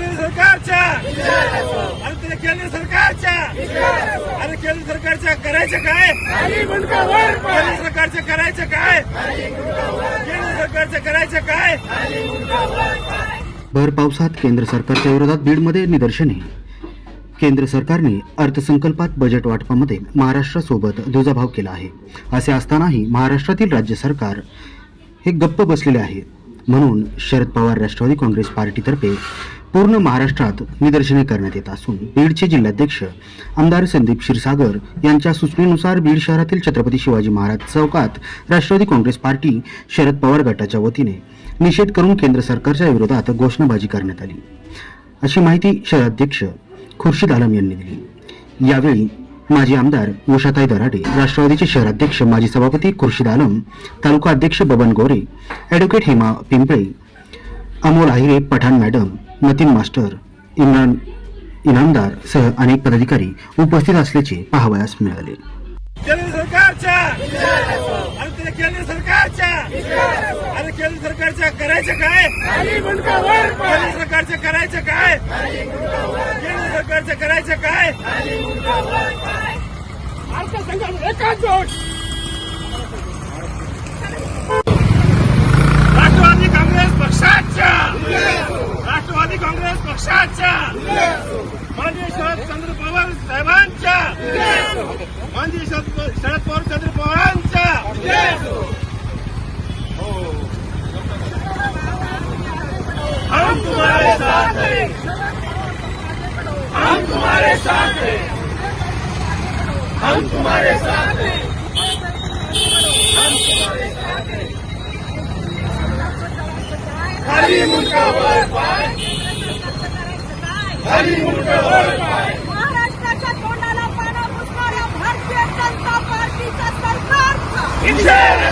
केंद्र सरकारच्या. अरे तुला केंद्र सरकारच्या. अरे केंद्र सरकारच्या करायचं काय? केंद्र सरकारचं करायचं काय? केंद्र सरकारचं करायचं काय? भर पावसात केंद्र सरकारच्या विरोधात बीडमध्ये निदर्शने. केंद्र सरकारने अर्थसंकल्पात बजेट वाटपामध्ये महाराष्ट्रासोबत दुजाभाव केला आहे. असे असतानाही महाराष्ट्रातील राज्य सरकार हे गप्प बसलेले आहे. म्हणून शरद पवार राष्ट्रवादी काँग्रेस पार्टीतर्फे पूर्ण महाराष्ट्रात निदर्शने करण्यात येत असून बीडचे जिल्हाध्यक्ष आमदार संदीप क्षीरसागर यांच्या सूचनेनुसार बीड शहरातील छत्रपती शिवाजी महाराज चौकात राष्ट्रवादी काँग्रेस पार्टी शरद पवार गटाच्या वतीने निषेध करून केंद्र सरकारच्या विरोधात घोषणाबाजी करण्यात आली. अशी माहिती शहराध्यक्ष खुर्शीद आलम यांनी दिली. यावेळी माजी आमदार उषाताई दराडे राष्ट्रवादीचे शहराध्यक्ष माजी सभापती खुर्शीद आलम तालुका अध्यक्ष Baban Gore advocate Hema Pimple Amol Ahire Pathan madam Nitin master Imran Inamdar सह अनेक पदाधिकारी उपस्थित असल्याचे पाहावयास मिळाले. केंद्र सरकारच्या! अरे तुला केंद्र सरकारच्या! अरे केंद्र सरकारच्या करायचं काय? केंद्र सरकारचं करायचं काय? केंद्र सरकारचं करायचं काय? राष्ट्रवादी काँग्रेस पक्षाच्या राष्ट्रवादी काँग्रेस पक्षाच्या माननीय शरदचंद्र पवार साहेबांच्या. माननीय शरद पवार चंद्र पवारांच्या. हो. हम तुम्हारे साथ हैं. हम तुम्हारे साथ हैं. हम तुम्हारे साथ हैं. खाली वर महाराष्ट्राच्या तोंडाला पाना पुसणाऱ्या भारतीय जनता पार्टीचा सरकारचं